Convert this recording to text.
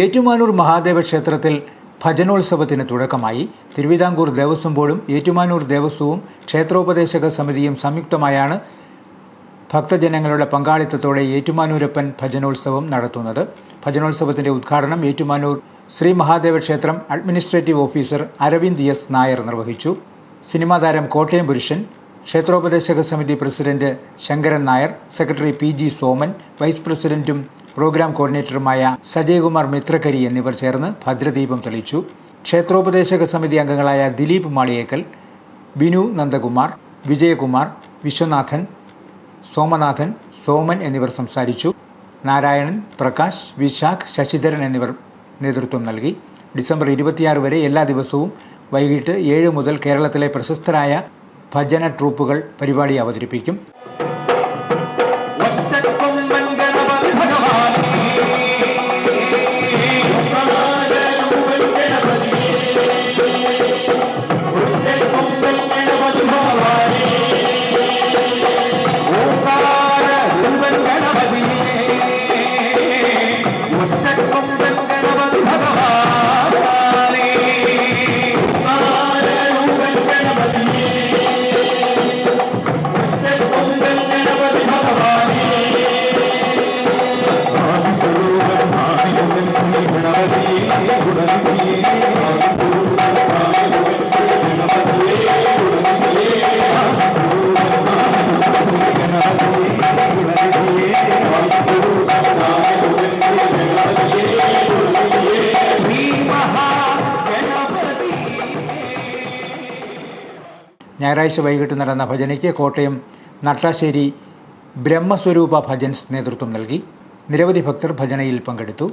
ഏറ്റുമാനൂർ മഹാദേവ ക്ഷേത്രത്തിൽ ഭജനോത്സവത്തിന് തുടക്കമായി. തിരുവിതാംകൂർ ദേവസ്വം ബോർഡും ഏറ്റുമാനൂർ ദേവസ്വവും ക്ഷേത്രോപദേശക സമിതിയും സംയുക്തമായാണ് ഭക്തജനങ്ങളുടെ പങ്കാളിത്തത്തോടെ ഏറ്റുമാനൂരപ്പൻ ഭജനോത്സവം നടത്തുന്നത്. ഭജനോത്സവത്തിന്റെ ഉദ്ഘാടനം ഏറ്റുമാനൂർ ശ്രീ മഹാദേവ ക്ഷേത്രം administrative officer Aravind S Nair നിർവഹിച്ചു. സിനിമാ താരം കോട്ടയം പുരുഷൻ ക്ഷേത്രോപദേശക സമിതി president Sankaran Nair secretary P G Soman vice പ്രസിഡന്റും പ്രോഗ്രാം കോർഡിനേറ്ററുമായ സജയകുമാർ മിത്രക്കരി എന്നിവർ ചേർന്ന് ഭദ്രദീപം തെളിച്ചു ക്ഷേത്രോപദേശക സമിതി അംഗങ്ങളായ ദിലീപ് മാളിയേക്കൽ വിനു നന്ദകുമാർ വിജയകുമാർ വിശ്വനാഥൻ സോമനാഥൻ സോമൻ എന്നിവർ സംസാരിച്ചു. നാരായണൻ പ്രകാശ് വിശാഖ് ശശിധരൻ എന്നിവർ നേതൃത്വം നൽകി. ഡിസംബർ ഇരുപത്തിയാറ് വരെ എല്ലാ ദിവസവും വൈകിട്ട് ഏഴ് മുതൽ കേരളത്തിലെ പ്രശസ്തരായ ഭജന ട്രൂപ്പുകൾ പരിപാടി അവതരിപ്പിക്കും. ഞായറാഴ്ച വൈകിട്ട് നടന്ന ഭജനയ്ക്ക് കോട്ടയം നട്ടാശ്ശേരി ബ്രഹ്മസ്വരൂപ ഭജൻസ് നേതൃത്വം നൽകി. നിരവധി ഭക്തർ ഭജനയിൽ പങ്കെടുത്തു.